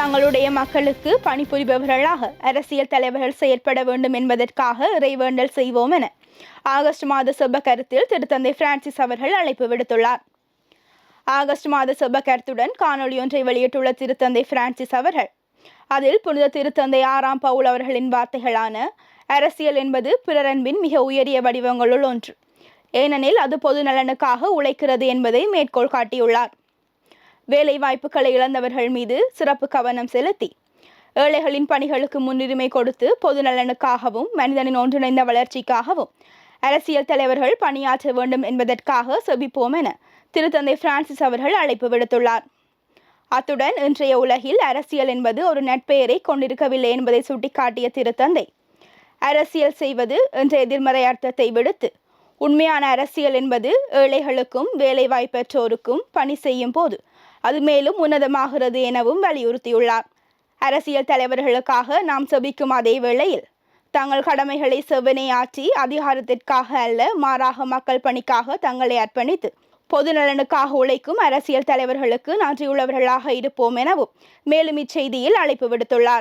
தங்களுடைய மக்களுக்கு பணிபுரிபவர்களாக அரசியல் தலைவர்கள் செயற்பட வேண்டும் என்பதற்காக இறைவேண்டல் செய்வோம் என ஆகஸ்ட் மாத செப கருத்தில் திருத்தந்தை பிரான்சிஸ் அவர்கள் அழைப்பு விடுத்துள்ளார். ஆகஸ்ட் மாத செப கருத்துடன் காணொலி ஒன்றை வெளியிட்டுள்ள திருத்தந்தை பிரான்சிஸ் அவர்கள் அதில் புனித திருத்தந்தை ஆறாம் பவுல் அவர்களின் வார்த்தைகளான அரசியல் என்பது பிறரன்பின் மிக உயரிய வடிவங்களுள் ஒன்று. ஏனெனில் அது பொது நலனுக்காக உழைக்கிறது என்பதை மேற்கோள் காட்டியுள்ளார். வேலை வாய்ப்புகளை இழந்தவர்கள் மீது சிறப்பு கவனம் செலுத்தி ஏழைகளின் பணிகளுக்கு முன்னுரிமை கொடுத்து பொது நலனுக்காகவும் மனிதனின் ஒன்றிணைந்த வளர்ச்சிக்காகவும் அரசியல் தலைவர்கள் பணியாற்ற வேண்டும் என்பதற்காக செபிப்போம் என திருத்தந்தை பிரான்சிஸ் அவர்கள் அழைப்பு விடுத்துள்ளார். அத்துடன் இன்றைய உலகில் அரசியல் என்பது ஒரு நட்பெயரை கொண்டிருக்கவில்லை என்பதை சுட்டிக்காட்டிய திருத்தந்தை அரசியல் செய்வது என்ற எதிர்மறை அர்த்தத்தை விடுத்து உண்மையான அரசியல் என்பது ஏழைகளுக்கும் வேலைவாய்ப்பற்றோருக்கும் பணி செய்யும் போது அது மேலும் உன்னதமாகிறது எனவும் வலியுறுத்தியுள்ளார். அரசியல் தலைவர்களுக்காக நாம் செபிக்கும் அதே வேளையில் தங்கள் கடமைகளை செவ்வனை ஆற்றி அதிகாரத்திற்காக அல்ல மாறாக மக்கள் பணிக்காக தங்களை அர்ப்பணித்து பொது நலனுக்காக உழைக்கும் அரசியல் தலைவர்களுக்கு நன்றியுள்ளவர்களாக இருப்போம் எனவும் மேலும் இச்செய்தியில் அழைப்பு விடுத்துள்ளார்.